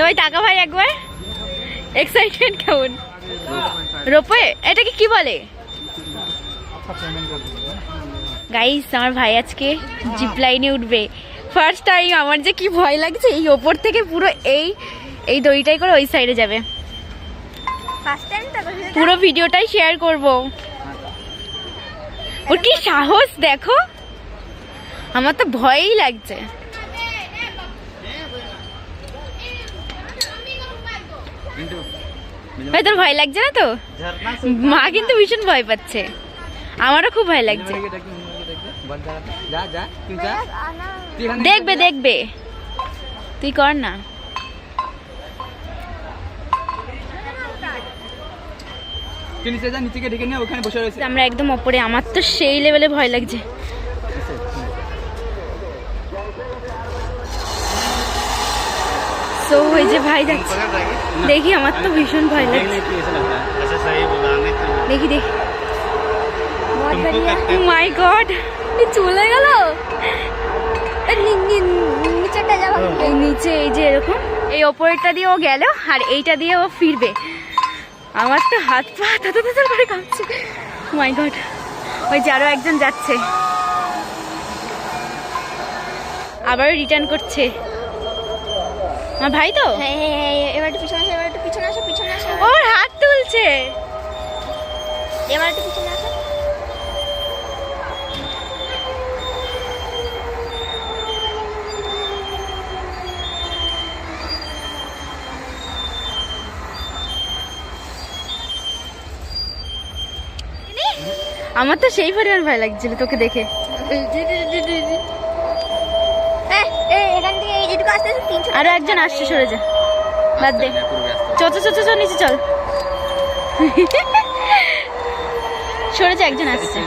এবার টাকা ভাই একবার। এক্সাইটমেন্ট কেমন? রোপে এটাকে কি বলে? গাইস আমার ভাই আজকে জিপ লাইনে উঠবে। ফার্স্ট টাইম আমার যে কি ভয় লাগছে এই ওপর থেকে পুরো এই এই দড়িটাই করে ওই সাইডে যাবে। পুরো ভিডিওটাই শেয়ার করব। ওর কি সাহস দেখো। আমার তো ভয়ই লাগছে। ভাই তোর ভয় লাগছে না তো? মা কিন্তু ভীষণ ভয় পাচ্ছে। আমারও খুব ভয় লাগছে। দেখবে দেখবে। তুই কর না। আমরা একদম ওপরে আমার তো সেই লেভেলে ভয় লাগছে। সো ওই যে ভাই যাচ্ছে। দেখি আমার তো ভীষণ ভয় লাগছে। দেখি দেখি। মাই গড চলে গেল! নিচেটা এই নিচে এই যে এরকম। এই ওপরেরটা দিয়ে ও গেল আর এইটা দিয়ে ও ফিরবে। আমার তো হাত পা তাতে তাতে করে কাঁপছে। মাই গড ওই যে আরও একজন যাচ্ছে। আবারও রিটার্ন করছে। আমার ভাই তো? হ্যাঁ হ্যাঁ হ্যাঁ এবার একটু পিছনে আসো এবার একটু পিছনে আসো পিছনে আসো। ওর হাত তুলছে। এবার একটু পিছনে আসো। আমার তো সেই পরিমাণ ভয় লাগছিল তোকে দেখে। আরও একজন আসছে সরে যা। বাদ দে। চো চ চ নিচে চল। সরে যা একজন আসছে।